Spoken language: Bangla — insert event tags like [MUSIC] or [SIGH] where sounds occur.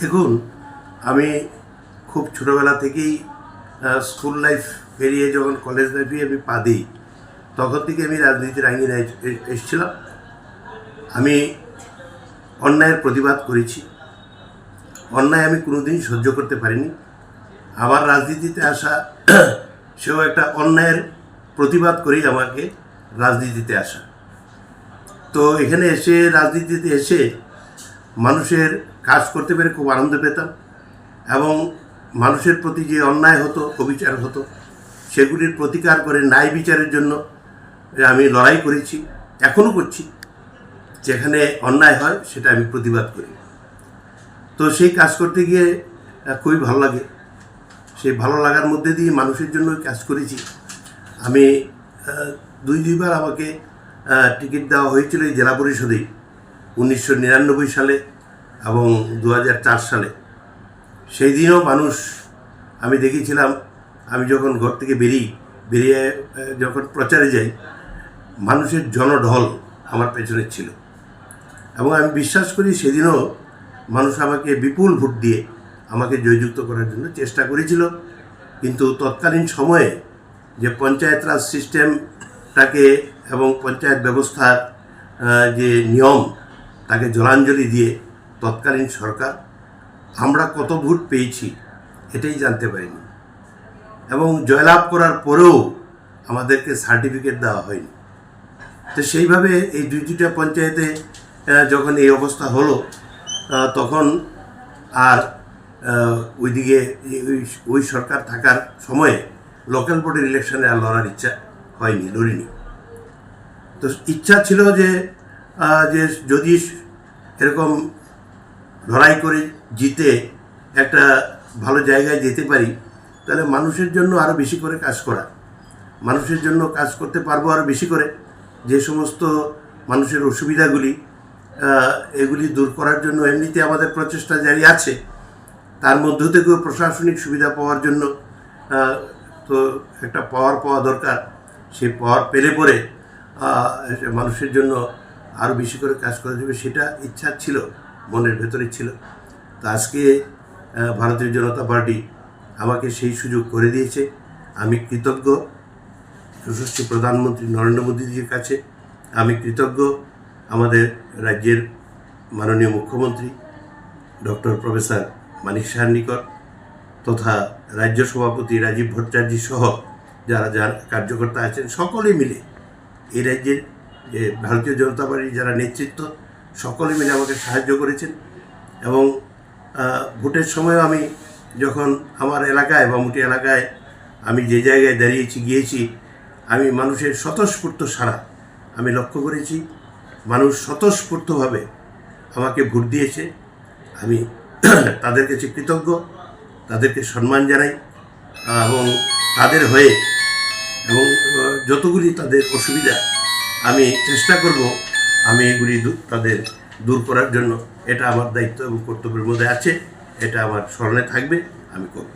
দেখুন, আমি খুব ছোটোবেলা থেকেই স্কুল লাইফ পেরিয়ে যখন কলেজ লাইফে আমি পা দিই, তখন থেকে আমি রাজনীতির আঙ্গিনায় এ- এসেছিলাম। আমি অন্যায়ের প্রতিবাদ করেছি। অন্যায় আমি কোনোদিনই সহ্য করতে পারিনি। আমার রাজনীতিতে আসা, [CLEARS THROAT] সেও একটা অন্যায়ের প্রতিবাদ করেই আমাকে রাজনীতিতে আসা। তো এখানে এসে, রাজনীতিতে এসে মানুষের কাজ করতে পেরে খুব আনন্দ পেতাম এবং মানুষের প্রতি যে অন্যায় হতো, অবিচার হতো, সেগুলির প্রতিকার করে ন্যায় বিচারের জন্য আমি লড়াই করেছি, এখনও করছি। যেখানে অন্যায় হয় সেটা আমি প্রতিবাদ করি। তো সেই কাজ করতে গিয়ে খুবই ভালো লাগে। সেই ভালো লাগার মধ্যে দিয়ে মানুষের জন্য কাজ করেছি। আমি দুই, দুইবার আমাকে টিকিট দেওয়া হয়েছিল এই জেলা পরিষদেই, উনিশশো নিরানব্বই সালে। এবং দুহাজার চার সালে। সেই দিনও মানুষ, আমি দেখেছিলাম আমি যখন ঘর থেকে বেরিয়ে বেরিয়ে যখন প্রচারে যাই, মানুষের জনঢল আমার পেছনে ছিল। এবং আমি বিশ্বাস করি সেদিনও মানুষ আমাকে বিপুল ভোট দিয়ে আমাকে জয়যুক্ত করার জন্য চেষ্টা করেছিল। কিন্তু তৎকালীন সময়ে যে পঞ্চায়েত রাজ সিস্টেমটাকে এবং পঞ্চায়েত ব্যবস্থার যে নিয়ম, তাকে জলাঞ্জলি দিয়ে তৎকালীন সরকার, আমরা কত ভোট পেয়েছি এটাই জানতে পারিনি। এবং জয়লাভ করার পরেও আমাদেরকে সার্টিফিকেট দেওয়া হয়নি। তো সেইভাবে এই দুই দুইটা পঞ্চায়েতে যখন এই অবস্থা হলো তখন আর ওইদিকে ওই সরকার থাকার সময়ে লোকাল বোর্ডের ইলেকশনে আর লড়ার ইচ্ছা হয়নি, লড়িনি। তো ইচ্ছা ছিল যে যে যদি এরকম লড়াই করে জিতে একটা ভালো জায়গায় যেতে পারি, তাহলে মানুষের জন্য আরও বেশি করে কাজ করা। মানুষের জন্য কাজ করতে পারব আরও বেশি করে। যে সমস্ত মানুষের অসুবিধাগুলি এগুলি দূর করার জন্য এমনিতে আমাদের প্রচেষ্টা জারি আছে। তার মধ্য থেকেও প্রশাসনিক সুবিধা পাওয়ার জন্য তো একটা পাওয়ার পাওয়া দরকার। সেই পাওয়ার পেলে পরে মানুষের জন্য আরও বেশি করে কাজ করা যাবে, সেটা ইচ্ছা ছিল। মনের ভেতরে ছিল। তো আজকে ভারতীয় জনতা পার্টি আমাকে সেই সুযোগ করে দিয়েছে। আমি কৃতজ্ঞ। যশস্বী প্রধানমন্ত্রী নরেন্দ্র মোদীজির কাছে আমি কৃতজ্ঞ। আমাদের রাজ্যের মাননীয় মুখ্যমন্ত্রী, ডক্টর প্রফেসর মানিক সাহার নিকট তথা রাজ্য সভাপতি রাজীব ভট্টাচার্য সহ যারা, যার কার্যকর্তা আছেন, সকলে মিলে এই রাজ্যের যে ভারতীয় জনতা পার্টির যারা নেতৃত্ব সকলে মিলে আমাকে সাহায্য করেছেন এবং ভোটের সময় আমি যখন আমার এলাকায় বামুটি এলাকায় আমি যে জায়গায় দাঁড়িয়েছি, গিয়েছি, আমি মানুষের স্বতঃস্ফূর্ত সারা আমি লক্ষ্য করেছি। মানুষ স্বতঃস্ফূর্তভাবে আমাকে ভোট দিয়েছে। আমি [CLEARS THROAT] তাদের কাছে কৃতজ্ঞ, তাদেরকে সম্মান জানাই এবং তাদের হয়ে এবং যতগুলি তাদের অসুবিধা আমি চেষ্টা করব আমি এগুলি তাদের দূর করার জন্য এটা আমার দায়িত্ব এবং কর্তব্যের মধ্যে আছে, এটা আমার স্মরণে থাকবে, আমি করব।